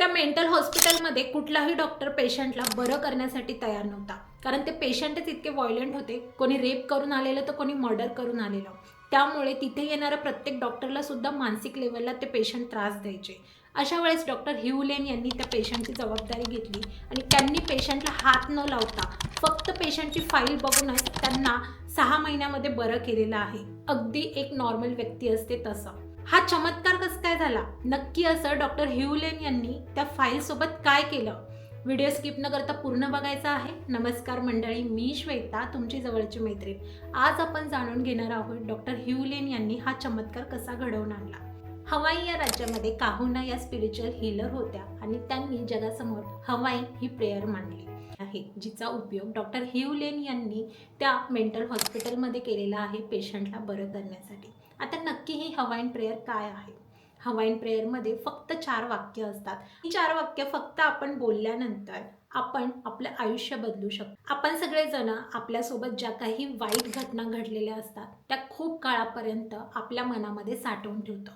त्या मेंटल हॉस्पिटलमध्ये कुठलाही डॉक्टर पेशंटला बरं करण्यासाठी तयार नव्हता. कारण ते पेशंटच इतके व्हायलंट होते. कोणी रेप करून आलेलं तर कोणी मर्डर करून आलेलं. त्यामुळे तिथे येणाऱ्या प्रत्येक डॉक्टरला सुद्धा मानसिक लेवलला ते पेशंट त्रास द्यायचे. अशा वेळेस डॉक्टर ह्युलेन यांनी त्या पेशंटची जबाबदारी घेतली आणि त्यांनी पेशंटला हात न लावता फक्त पेशंटची फाईल बघूनच त्यांना सहा महिन्यामध्ये बरं केलेलं आहे. अगदी एक नॉर्मल व्यक्ती असते तसं. हा चमत्कार कसं काय झाला? नक्की असं डॉक्टर ह्युलेन यांनी त्या फाईलसोबत काय केलं? व्हिडिओ स्किप न करता पूर्ण बघायचा आहे. नमस्कार मंडळी मी श्वेता तुमची जवळची मैत्रीण. आज आपण जाणून घेणार आहोत डॉक्टर ह्युलेन यांनी हा चमत्कार कसा घडवून आणला. हवाई या राज्यामध्ये काहुना या स्पिरिच्युअल हिलर होत्या आणि त्यांनी जगासमोर हवाई ही प्रेयर मांडली आहे जिचा उपयोग डॉक्टर ह्यूलेन यांनी त्या मेंटल हॉस्पिटलमध्ये केलेला आहे पेशंटला बरं करण्यासाठी. आता नक्की ही हवाईन प्रेयर काय आहे? हवाईन प्रेयरमध्ये फक्त चार वाक्य असतात. ही चार वाक्य फक्त आपण बोलल्यानंतर आपण आपलं आयुष्य बदलू शकतो. आपण सगळेजण आपल्यासोबत ज्या काही वाईट घटना घडलेल्या असतात त्या खूप काळापर्यंत आपल्या मनामध्ये साठवून ठेवतो.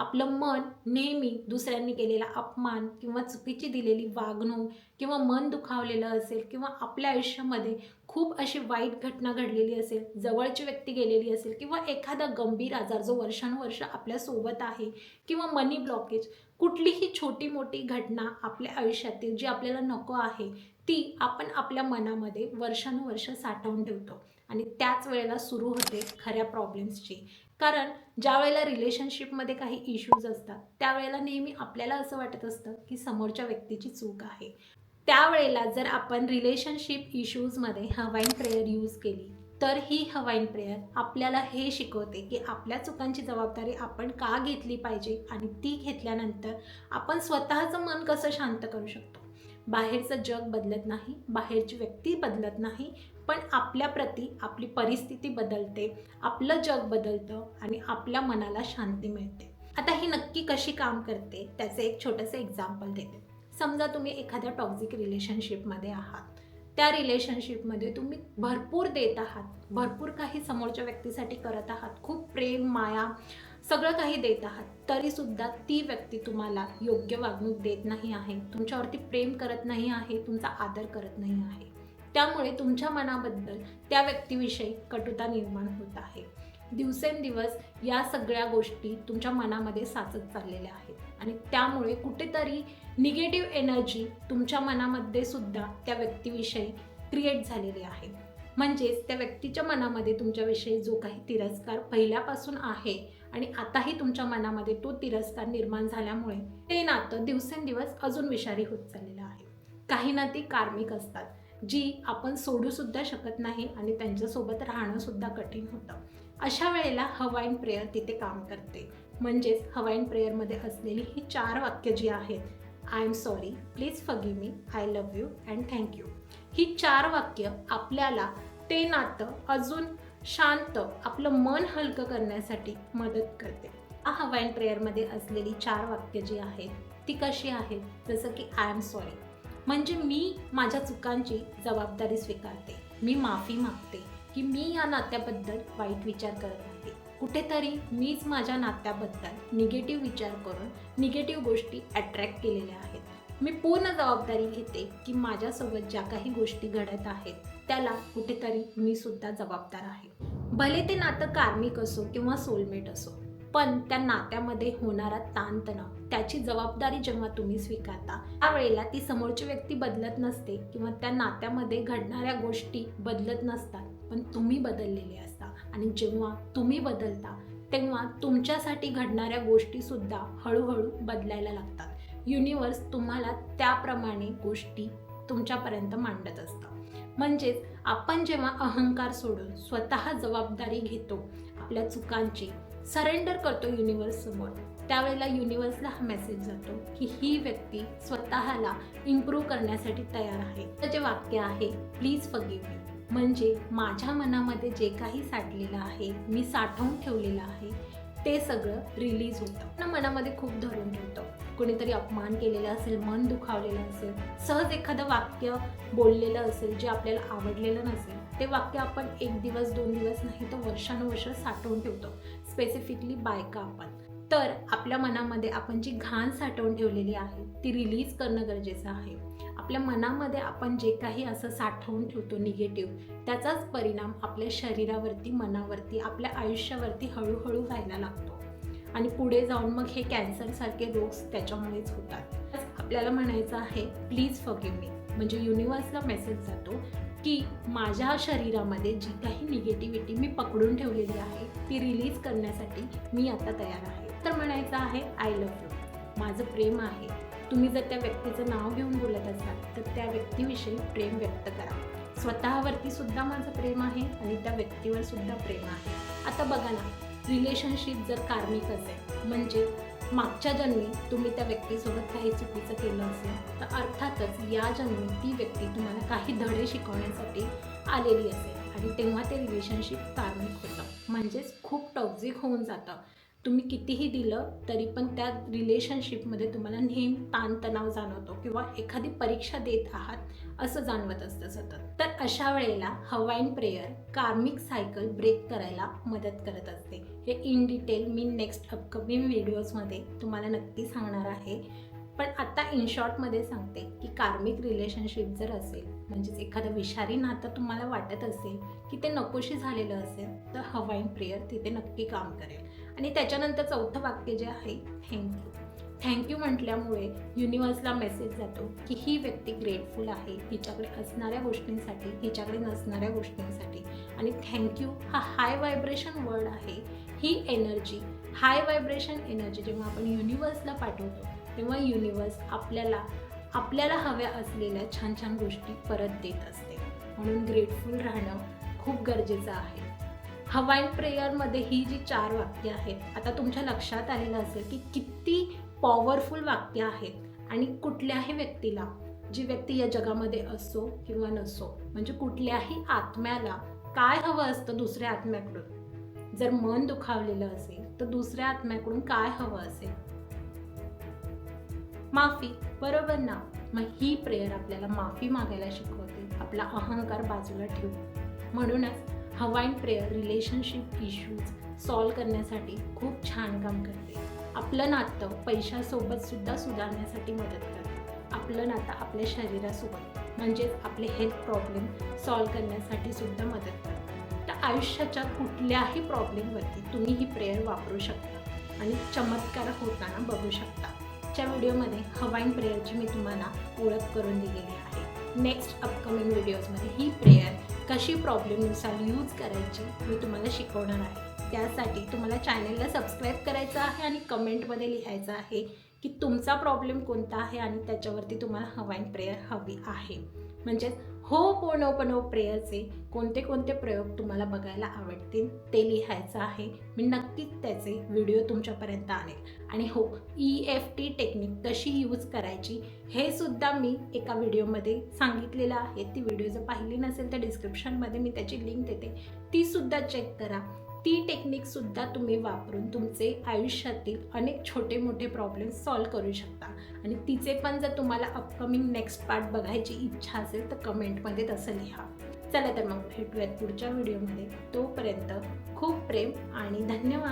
आपलं मन नेहमी दुसऱ्यांनी केलेला अपमान किंवा चुकीची दिलेली वागणूक किंवा मन दुखावलेलं असेल किंवा आपल्या आयुष्यामध्ये खूप अशी वाईट घटना घडलेली असेल जवळची व्यक्ती गेलेली असेल किंवा एखादा गंभीर आजार जो वर्षानुवर्ष आपल्यासोबत आहे किंवा मनी ब्लॉकेज कुठलीही छोटी मोठी घटना आपल्या आयुष्यातील जी आपल्याला नको आहे ती आपण आपल्या मनामध्ये वर्षानुवर्ष साठवून ठेवतो. आणि त्याच वेळेला सुरू होते खऱ्या प्रॉब्लेम्सची कारण ज्या वेळेला रिलेशनशिपमध्ये काही इश्यूज असतात त्यावेळेला नेहमी आपल्याला असं वाटत असतं की समोरच्या व्यक्तीची चूक आहे. त्यावेळेला जर आपण रिलेशनशिप इश्यूजमध्ये हवाईन प्रेयर यूज केली तर ही हवाईन प्रेयर आपल्याला हे शिकवते की आपल्या चुकांची जबाबदारी आपण का घेतली पाहिजे आणि ती घेतल्यानंतर आपण स्वतःचं मन कसं शांत करू शकतो? बाहेरचं जग बदलत नाही बाहेरची व्यक्ती बदलत नाही पण आपल्याप्रती आपली परिस्थिती बदलते आपलं जग बदलतं आणि आपल्या मनाला शांती मिळते. आता ही नक्की कशी काम करते त्याचं एक छोटंसं एक्झाम्पल देते. समजा तुम्ही एखाद्या टॉक्झिक रिलेशनशिपमध्ये आहात. त्या रिलेशनशिपमध्ये तुम्ही भरपूर देत आहात भरपूर काही समोरच्या व्यक्तीसाठी करत आहात खूप प्रेम माया सगळं काही देत आहात तरीसुद्धा ती व्यक्ती तुम्हाला योग्य वागणूक देत नाही आहे तुमच्यावरती प्रेम करत नाही आहे तुमचा आदर करत नाही आहे. त्यामुळे तुमच्या मनाबद्दल त्या व्यक्तीविषयी कटुता निर्माण होत आहे. दिवसेंदिवस या सगळ्या गोष्टी तुमच्या मनामध्ये साचत चाललेल्या आहेत आणि त्यामुळे कुठेतरी निगेटिव्ह एनर्जी तुमच्या मनामध्ये सुद्धा त्या व्यक्तीविषयी क्रिएट झालेली आहे. म्हणजेच त्या व्यक्तीच्या मनामध्ये तुमच्याविषयी जो काही तिरस्कार पहिल्यापासून आहे आणि आताही तुमच्या मनामध्ये तो तिरस्कार निर्माण झाल्यामुळे ते नातं दिवसेंदिवस अजून विषारी होत चाललेलं आहे. काही नाती कार्मिक असतात. जी आपण सोडूसुद्धा शकत नाही आणि त्यांच्यासोबत राहणंसुद्धा कठीण होतं. अशा वेळेला हवाईन प्रेयर तिथे काम करते. म्हणजेच हवाईन प्रेयरमध्ये असलेली ही चार वाक्य जी आहेत I am sorry please forgive me I love you and thank you ही चार वाक्य आपल्याला ते नातं अजून शांत आपलं मन हलकं करण्यासाठी मदत करते. आ हवाईन प्रेयरमध्ये असलेली चार वाक्य जी आहेत ती कशी आहेत? जसं की आय एम सॉरी म्हणजे मी माझ्या चुकांची जबाबदारी स्वीकारते. मी माफी मागते की मी या नात्याबद्दल वाईट विचार करत आहे कुठेतरी मीच माझ्या नात्याबद्दल निगेटिव्ह विचार करून निगेटिव्ह गोष्टी अट्रॅक्ट केलेल्या आहेत. मी पूर्ण जबाबदारी घेते की माझ्यासोबत ज्या काही गोष्टी घडत आहेत त्याला कुठेतरी मी सुद्धा जबाबदार आहे. भले ते नातं कार्मिक असो किंवा सोलमेट असो पण त्या नात्यामध्ये होणारा ताणतणाव त्याची जबाबदारी जेव्हा तुम्ही स्वीकारता त्यावेळेला ती समोरची व्यक्ती बदलत नसते किंवा त्या नात्यामध्ये घडणाऱ्या गोष्टी बदलत नसतात पण तुम्ही बदललेले असता. आणि जेव्हा तुम्ही बदलता तेव्हा तुमच्यासाठी घडणाऱ्या गोष्टीसुद्धा हळूहळू बदलायला लागतात. युनिवर्स तुम्हाला त्याप्रमाणे गोष्टी तुमच्यापर्यंत मांडत असतं. म्हणजेच आपण जेव्हा अहंकार सोडून स्वतः जबाबदारी घेतो आपल्या चुकांची सरेंडर करतो युनिवर्स समोर. त्यावेळेला युनिवर्सला हा मेसेज जातो की ही व्यक्ती स्वतःला इम्प्रूव्ह करण्यासाठी तयार आहे. तर जे वाक्य आहे प्लीज फगीव मी म्हणजे माझ्या मनामध्ये जे काही साठलेलं आहे मी साठवून ठेवलेलं आहे ते सगळं रिलीज होतं. मनामध्ये खूप धरून ठेवतं. कोणीतरी अपमान केलेला असेल मन दुखावलेलं असेल सहज एखादं वाक्य बोललेलं असेल जे आपल्याला आवडलेलं नसेल ते वाक्य आपण एक दिवस दोन दिवस नाही तर वर्षानुवर्ष साठवून ठेवतो. स्पेसिफिकली बायका आपण. तर आपल्या मनामध्ये आपण जी घाण साठवून ठेवलेली आहे ती रिलीज करणं गरजेचं आहे. आपल्या मनामध्ये आपण जे काही असं साठवून ठेवतो निगेटिव्ह त्याचाच परिणाम आपल्या शरीरावरती मनावरती आपल्या आयुष्यावरती हळूहळू व्हायला लागतो. आणि पुढे जाऊन मग हे कॅन्सरसारखे रोग त्याच्यामुळेच होतात. आपल्याला म्हणायचं आहे प्लीज फॉगिव्ह मी म्हणजे युनिवर्सला मेसेज जातो की माझ्या शरीरामध्ये जी काही निगेटिव्हिटी मी पकडून ठेवलेली आहे ती रिलीज करण्यासाठी मी आता तयार आहे. तर म्हणायचं आहे आय लव्ह यू माझं प्रेम आहे. तुम्ही जर त्या व्यक्तीचं नाव घेऊन बोलत असाल तर त्या व्यक्तीविषयी प्रेम व्यक्त करा. स्वतःवरती सुद्धा माझं प्रेम आहे आणि त्या व्यक्तीवर सुद्धा प्रेम आहे. आता बघा ना रिलेशनशिप जर कार्मिक असेल म्हणजे मागच्या जन्मी तुम्ही त्या व्यक्तीसोबत काही चुकीचं केलं असेल तर अर्थातच या जन्मी ती व्यक्ती तुम्हाला काही धडे शिकवण्यासाठी आलेली असेल. आणि तेव्हा ते रिलेशनशिप कार्मिक होतं म्हणजेच खूप टॉक्झिक होऊन जातं. तुम्ही कितीही दिलं तरी पण त्या रिलेशनशिपमध्ये तुम्हाला नेहमी ताणतणाव जाणवतो किंवा एखादी परीक्षा देत आहात असं जाणवत असतं सतत. तर अशा वेळेला Hawaiian prayer karmic cycle break करायला मदत करत असते. हे इन डिटेल मी नेक्स्ट अपकमिंग व्हिडिओजमध्ये तुम्हाला नक्की सांगणार आहे. पण आता इन शॉर्टमध्ये सांगते की कार्मिक रिलेशनशिप जर असेल म्हणजेच एखादं विषारी नातं तुम्हाला वाटत असेल की ते नकोशी झालेलं असेल तर हवाईन प्रेयर तिथे नक्की काम करेल. आणि त्याच्यानंतर चौथं वाक्य जे आहे थँक्यू थँक्यू म्हटल्यामुळे युनिवर्सला मेसेज जातो की ही व्यक्ती ग्रेटफुल आहे हिच्याकडे असणाऱ्या गोष्टींसाठी हिच्याकडे नसणाऱ्या गोष्टींसाठी. आणि थँक्यू हा हाय व्हायब्रेशन वर्ड आहे. ही एनर्जी हाय व्हायब्रेशन एनर्जी जेव्हा आपण युनिवर्सला पाठवतो तेव्हा युनिवर्स आपल्याला आपल्याला हव्या असलेल्या छान छान गोष्टी परत देत असते. म्हणून ग्रेटफुल राहणं खूप गरजेचं आहे. हवाईन प्रेयरमध्ये ही जी चार वाक्य आहेत आता तुमच्या लक्षात आलेलं असेल की किती पॉवरफुल वाक्य आहेत आणि कुठल्याही व्यक्तीला जी व्यक्ती या जगामध्ये असो किंवा नसो म्हणजे कुठल्याही आत्म्याला काय हवं असतं दुसऱ्या आत्म्याकडून? जर मन दुखावलेलं असेल तर दुसऱ्या आत्म्याकडून काय हवं असेल? माफी बरोबर ना? मग ही प्रेयर आपल्याला माफी मागायला शिकवते आपला अहंकार बाजूला ठेवू म्हणूनच Hawaiian prayer relationship issues solve करण्यासाठी खूप छान काम करते. आपलं नातं पैशासोबत सुद्धा सुधारण्यासाठी मदत करते. आपलं नातं आपल्या शरीरासोबत म्हणजेच आपले हेल्थ प्रॉब्लेम सॉल्व करण्यासाठी सुद्धा मदत करते. तर आयुष्याच्या कुठल्याही प्रॉब्लेमवरती तुम्ही ही प्रेयर वापरू शकता आणि चमत्कार होताना बघू शकता. च्या व्हिडिओमध्ये हवाईन प्रेयरची मी तुम्हाला ओळख करून दिलेली आहे. नेक्स्ट अपकमिंग व्हिडिओजमध्ये ही प्रेयर कशी प्रॉब्लेमनुसार यूज करायची मी तुम्हाला शिकवणार आहे. त्यासाठी तुम्हाला चॅनलला सबस्क्राईब करायचं आहे आणि कमेंटमध्ये लिहायचं आहे की तुमचा प्रॉब्लेम कोणता आहे आणि त्याच्यावरती तुम्हाला हवाईन प्रेयर हवी आहे. म्हणजेच हो, हो पोनो पनो प्रेयरचे कोणते कोणते प्रयोग तुम्हाला बघायला आवडतील ते लिहायचं आहे. मी नक्कीच त्याचे व्हिडिओ तुमच्यापर्यंत आणेल. आणि हो ई एफ टी टेक्निक कशी यूज करायची हे सुद्धा मी एका व्हिडिओमध्ये सांगितलेलं आहे. ती व्हिडिओ जर पाहिली नसेल तर डिस्क्रिप्शनमध्ये मी त्याची लिंक देते. ती सुद्धा चेक करा. ती टेक्निकसुद्धा तुम्ही वापरून तुमचे आयुष्यातील अनेक छोटे मोठे प्रॉब्लेम सॉल्व करू शकता. आणि तिचे पण जर तुम्हाला अपकमिंग नेक्स्ट पार्ट बघायची इच्छा असेल तर कमेंटमध्ये तसं लिहा. चला तर मग भेटूयात पुढच्या व्हिडिओमध्ये तोपर्यंत खूप प्रेम आणि धन्यवाद.